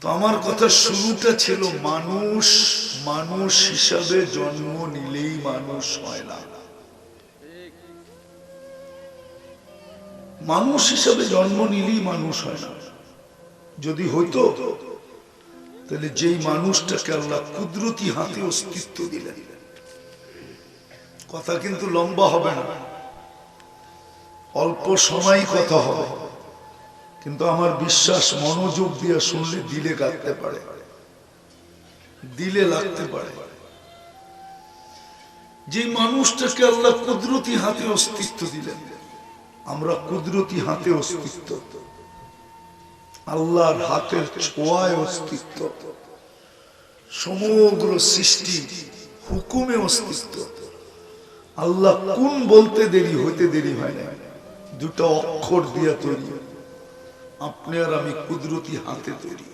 তো আমার কথা শুরুটা ছিল মানুষ মানুষ হিসাবে জন্ম নিলেই মানুষ হয় না। মানুষ হিসাবে জন্ম নিলেই মানুষ হয় না। যদি হইতো, তাহলে যেই মানুষটাকে আল্লাহ কুদরতি হাতে অস্তিত্ব দিলেন। কথা কিন্তু লম্বা হবে না। অল্প সময় কথা হবে। কিন্তু আমার বিশ্বাস মনোযোগ দিয়ে শুনলে দিলে কাটতে পারে। দিলে লাগতে পারে। যে মানুষটাকে আল্লাহ কুদরতি হাতে অস্তিত্ব দিলেন, আমরা কুদরতি হাতে অস্তিত্ব। আল্লাহর হাতের ছোঁয়ায় অস্তিত্ব। সমগ্র সৃষ্টি হুকুমে অস্তিত্ব। আল্লাহ কোন বলতে দেরি, হইতে দেরি হয় না দুটো অক্ষর দিয়া তৈরি। আপনি আর আমি কুদরতি হাতে তৈরি।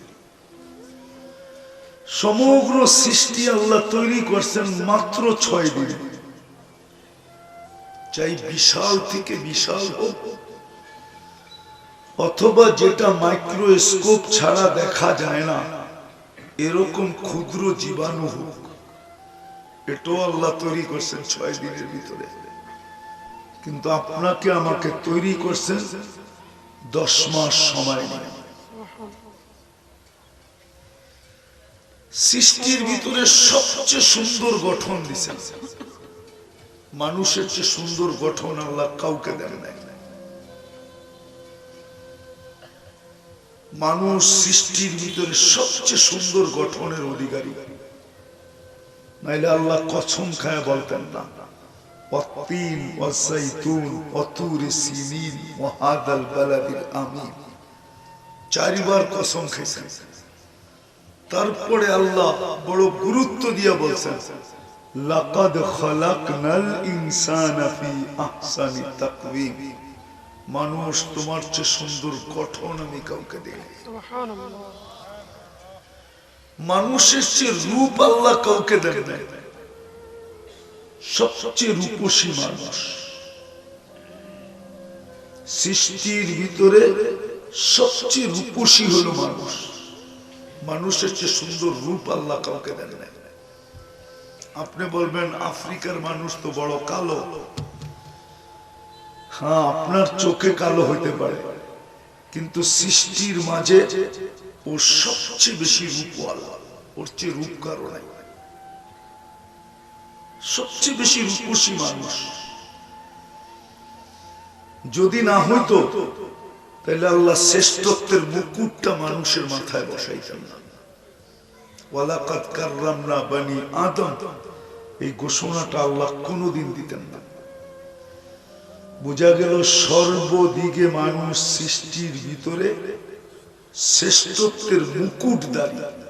সমগ্র সৃষ্টি আল্লাহ তৈরি করছেন মাত্র ছয় দিন। চাই বিশাল থেকে বিশাল হোক, অথবা যেটা মাইক্রোস্কোপ ছাড়া দেখা যায় না, এরকম ক্ষুদ্র জীবাণু হোক, এটাও আল্লাহ তৈরি করছেন ছয় দিনের ভিতরে। কিন্তু আপনাকে আমাকে তৈরি করছেন দশ মাস সময় নিয়ে। সৃষ্টির ভিতরে সবচেয়ে সুন্দর গঠন দিছেন। মানুষের চেয়ে সুন্দর গঠন আল্লাহ কাউকে দেন নাই। মানুষ সৃষ্টির ভিতরে সবচেয়ে সুন্দর গঠনের অধিকারী। নাইলে আল্লাহ কসম খায় বলতেন না। অতুর সিনিন মহাদাল বালাদিল আমিন চারিবার কসম তারপরে আল্লাহ বড় গুরুত্ব দিয়ে বলছেন লাকাদ খালাকনাল ইনসানা ফি আহসানি তাকওয়িম। মানুষ তোমার চেয়ে সুন্দর গঠন আমি কাউকে দিই মানুষের চেয়ে রূপ আল্লাহ কাউকে দেন নাই। সবচেয়ে রূপসী মানুষ। সৃষ্টির ভিতরে সবচেয়ে রূপসী হলো মানুষ। মানুষের চেয়ে সুন্দর রূপ আল্লাহ কাউকে দেন নাই। আপনি বলবেন, আফ্রিকার মানুষ তো বড় কালো। হ্যাঁ আপনার চোখে কালো হইতে পারে। কিন্তু সৃষ্টির মাঝে ও সবচেয়ে বেশি রূপ আল্লাহ। ওর চেয়ে রূপ কারও নাই। সবচেয়ে বেশি রূপসী মানুষ। যদি না হইতো তাহলে আল্লাহ শ্রেষ্ঠত্বের মুকুটটা মানুষের মাথায় বসাইতেন। না এই ঘোষণাটা আল্লাহ না। বোঝা গেল সর্বদিকে মানুষ সৃষ্টির ভিতরে শ্রেষ্ঠত্বের মুকুট দাঁড়িয়ে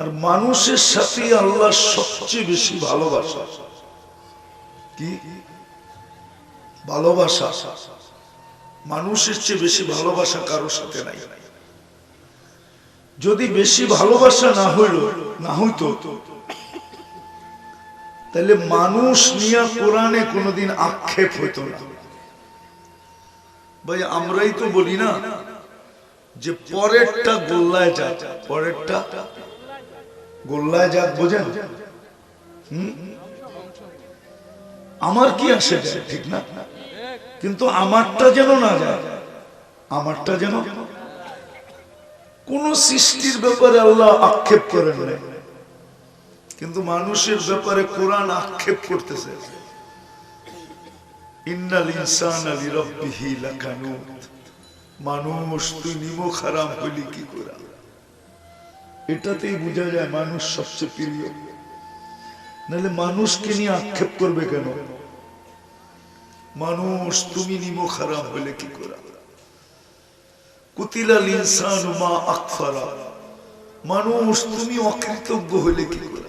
আর মানুষের সাথে আল্লাহ সবচেয়ে বেশি ভালোবাসা। কি? ভালোবাসা। মানুষের চেয়ে বেশি ভালোবাসা কারোর সাথে নাই। যদি বেশি ভালোবাসা না হইল, না হইতো, তাহলে মানুষ নিয়ে কোরআনে কোনোদিন আক্ষেপ হইতো না। ভাই, আমরাই তো বলি না যে পরেরটা গোল্লায় যা, পরেরটা গোল্লায় যাক বোঝেন? আমার কি আসে ঠিক না? কিন্তু আমারটা যেন না যায়, আমারটা যেন কোন সৃষ্টির ব্যাপারে আল্লাহ আক্ষেপ করেন কিন্তু মানুষের ব্যাপারে কোরআন আক্ষেপ করতেছে। মানুষ তুই নিমক হারাম হইলি কি করে? এটাতেই বোঝা যায় মানুষ সবচেয়ে প্রিয়। নাহলে মানুষকে নিয়ে আক্ষেপ করবে কেন? মানুষ, তুমি নিমক হারাম হইলে কি করে? কুতিলাল ইনসান মা আকফারা। মানুষ, তুমি অকৃতজ্ঞ হইলে কি করে?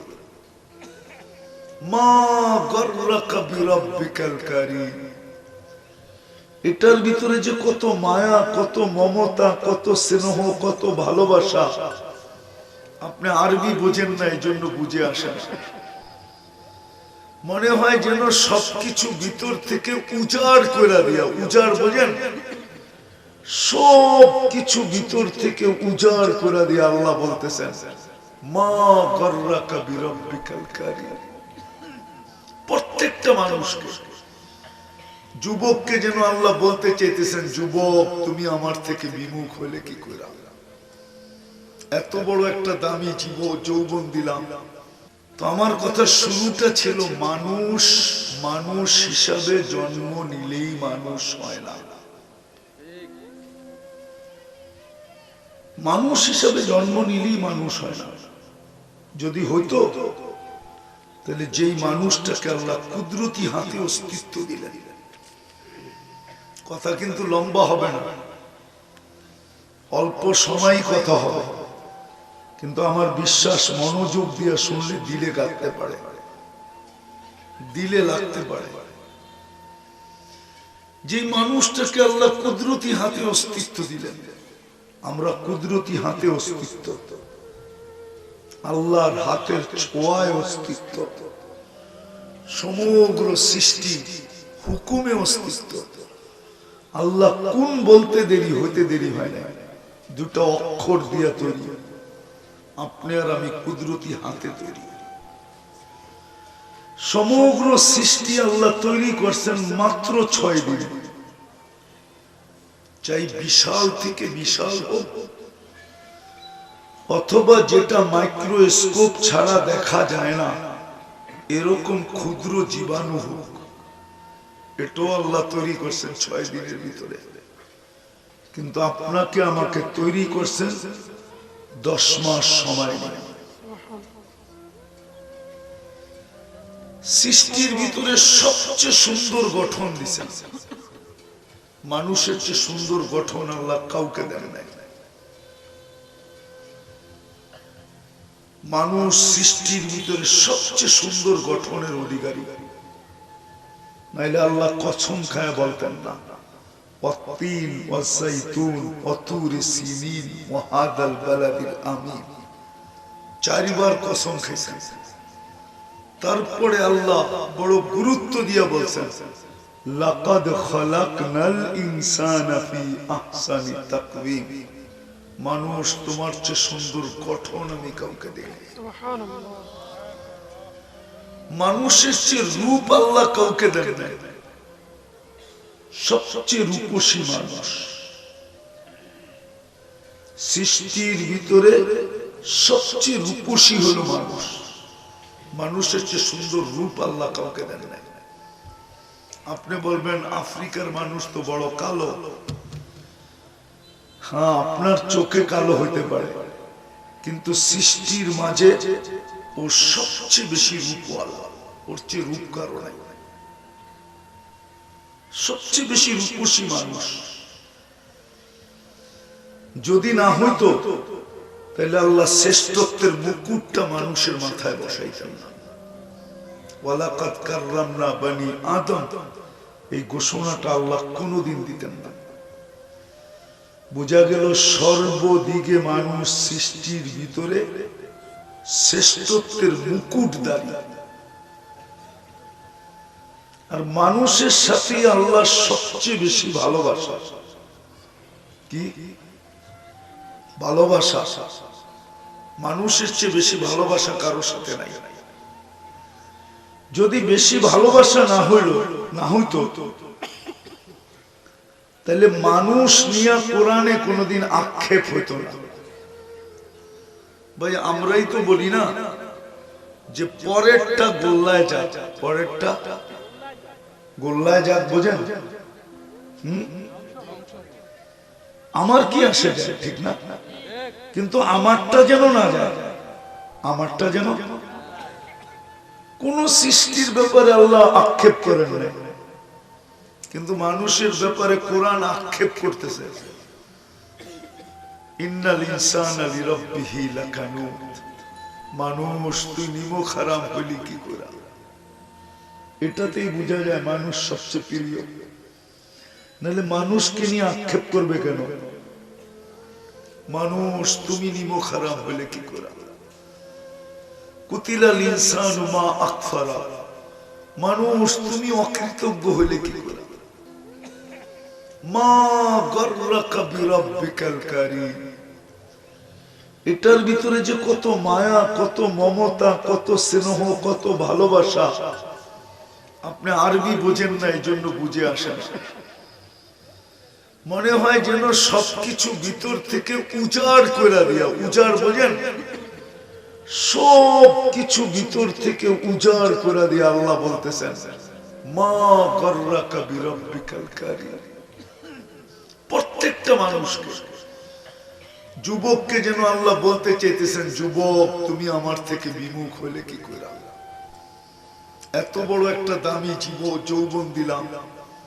মা এটার ভিতরে যে কত মায়া, কত মমতা, কত স্নেহ, কত ভালোবাসা আপনি আরবি বোঝেন না এই জন্য বুঝে আসেন। মনে হয় যেন সবকিছু ভিতর থেকে উজাড় করে দিয়া, উজাড় বোঝেন? সব কিছু ভিতর থেকে উজাড় করে দিয়ে আল্লাহ বলতেছেন, মা গর্রাকা বিরব্বিকাল কারিম প্রত্যেকটা মানুষকে, যুবককে যেন আল্লাহ বলতে চাইতেছেন, যুবক, তুমি আমার থেকে বিমুখ হলে কি করে এত বড় একটা দামি জীব যৌবন দিলাম। তো আমার কথা শুরুটা ছিল, মানুষ মানুষ হিসাবে জন্ম নিলেই মানুষ হয় না। মানুষ হিসাবে জন্ম নিলেই মানুষ হয় না। যদি হইতো, তাহলে যেই মানুষটাকে আল্লাহ কুদরতি হাতে অস্তিত্ব দিলেন, কথা কিন্তু লম্বা হবে না। অল্প সময় কথা হবে। কিন্তু আমার বিশ্বাস মনোযোগ দিয়ে শুনলে দিলে কাটতে পারে। দিলে লাগতে পারে। যে মানুষটাকে আল্লাহ কুদরতি হাতে অস্তিত্ব দিলেন, আমরা কুদরতি হাতে অস্তিত্ব। আল্লাহর হাতের ছোঁয়ায় অস্তিত্ব। সমগ্র সৃষ্টি হুকুমে অস্তিত্ব। আল্লাহ কোন বলতে দেরি, হইতে দেরি হয় না দুটো অক্ষর দিয়া তৈরি। আপনি আর আমি কুদরতি হাতে তৈরি। সমগ্র সৃষ্টি আল্লাহ তৈরি করছেন মাত্র ছয় দিন। চাই বিশাল থেকে বিশাল হোক, অথবা যেটা মাইক্রোস্কোপ ছাড়া দেখা যায় না, এরকম ক্ষুদ্র জীবাণু হোক, এটাও আল্লাহ তৈরি করছেন ছয় দিনের ভিতরে। কিন্তু আপনাকে আমাকে তৈরি করছেন দশ মাস সময় নিয়ে সৃষ্টির ভিতরে সবচেয়ে সুন্দর গঠন দিছেন। মানুষের চেয়ে সুন্দর গঠন আল্লাহ কাউকে দেন নাই। মানুষ সৃষ্টির ভিতরে সবচেয়ে সুন্দর গঠনের অধিকারী। নাইলে আল্লাহ কসম খায় বলতেন না। অতুর সিনিন ওয়াহাদাল বালাদিল আমিন চারিবার কসম তারপরে আল্লাহ বড় গুরুত্ব দিয়ে বলছেন লাকাদ খালাকনাল ইনসানা ফি আহসানি তাকওয়িম। মানুষ তোমার চেয়ে সুন্দর গঠন আমি কাউকে দেখিনি। মানুষের চেয়ে রূপ আল্লাহ কাউকে দেন নাই। সবচেয়ে রূপসী মানুষ। সৃষ্টির ভিতরে সবচেয়ে রূপসী হলো মানুষ। মানুষের চেয়ে সুন্দর রূপ আল্লাহ কাউকে দেন নাই। আপনি বলবেন, আফ্রিকার মানুষ তো বড় কালো। হ্যাঁ আপনার চোখে কালো হইতে পারে। কিন্তু সৃষ্টির মাঝে ও সবচেয়ে বেশি রূপ আল্লাহ। ওর চেয়ে রূপ কারও নাই। সবচেয়ে বেশি রূপসী মানুষ। যদি না হইতো, তাহলে আল্লাহ শ্রেষ্ঠত্বের মুকুটটা মানুষের মাথায় বসাইতেন না। এই ঘোষণাটা আল্লাহ দিতেন না। বোঝা গেল সর্বদিকে মানুষ সৃষ্টির ভিতরে শ্রেষ্ঠত্বের মুকুট দাঁড়িয়ে আর মানুষের সাথে আল্লাহ সবচেয়ে বেশি ভালোবাসা। কি? ভালোবাসা। মানুষের চেয়ে বেশি ভালোবাসা কারোর সাথে নাই। যদি বেশি ভালোবাসা না হইল, না হইতো, তাহলে মানুষ নিয়ে কোরআনে কোনোদিন আক্ষেপ হইতো না। ভাই, আমরাই তো বলি না যে পরেরটা গোল্লায় যাক পরেরটা গোল্লায় যাক বোঝেন? আমার কি আসে ঠিক না? কিন্তু আমারটা যেন না যায়, আমারটা যেন কোন সৃষ্টির ব্যাপারে আল্লাহ আক্ষেপ করেন নাই। কিন্তু মানুষের ব্যাপারে কোরআন আক্ষেপ করতেছে। মানুষ তুই নিমক হারাম হইলি কি করা? এটাতেই বোঝা যায় মানুষ সবচেয়ে প্রিয়। নাহলে মানুষকে নিয়ে আক্ষেপ করবে কেন? মানুষ, তুমি নিমক হারাম হইলে কি করা? কুতিলাল ইনসান মা আকফারা। মানুষ, তুমি অকৃতজ্ঞ কি করা? এটার ভিতরে যে কত মায়া, কত মমতা, কত স্নেহ, কত ভালোবাসা আপনি আরবি বোঝেন না এই জন্য বুঝে আসেন। মনে হয় যেন সবকিছু ভিতর থেকে উজাড় করে দিয়া, উজাড় বোঝেন? সব কিছু ভিতর থেকে উজাড় করে দিয়ে আল্লাহ বলতেছেন, মা বিরব্বিকাল কারীম প্রত্যেকটা মানুষকে, যুবককে যেন আল্লাহ বলতে চাইতেছেন, যুবক, তুমি আমার থেকে বিমুখ হলে কি করে এত বড় একটা দামি জীব যৌবন দিলাম।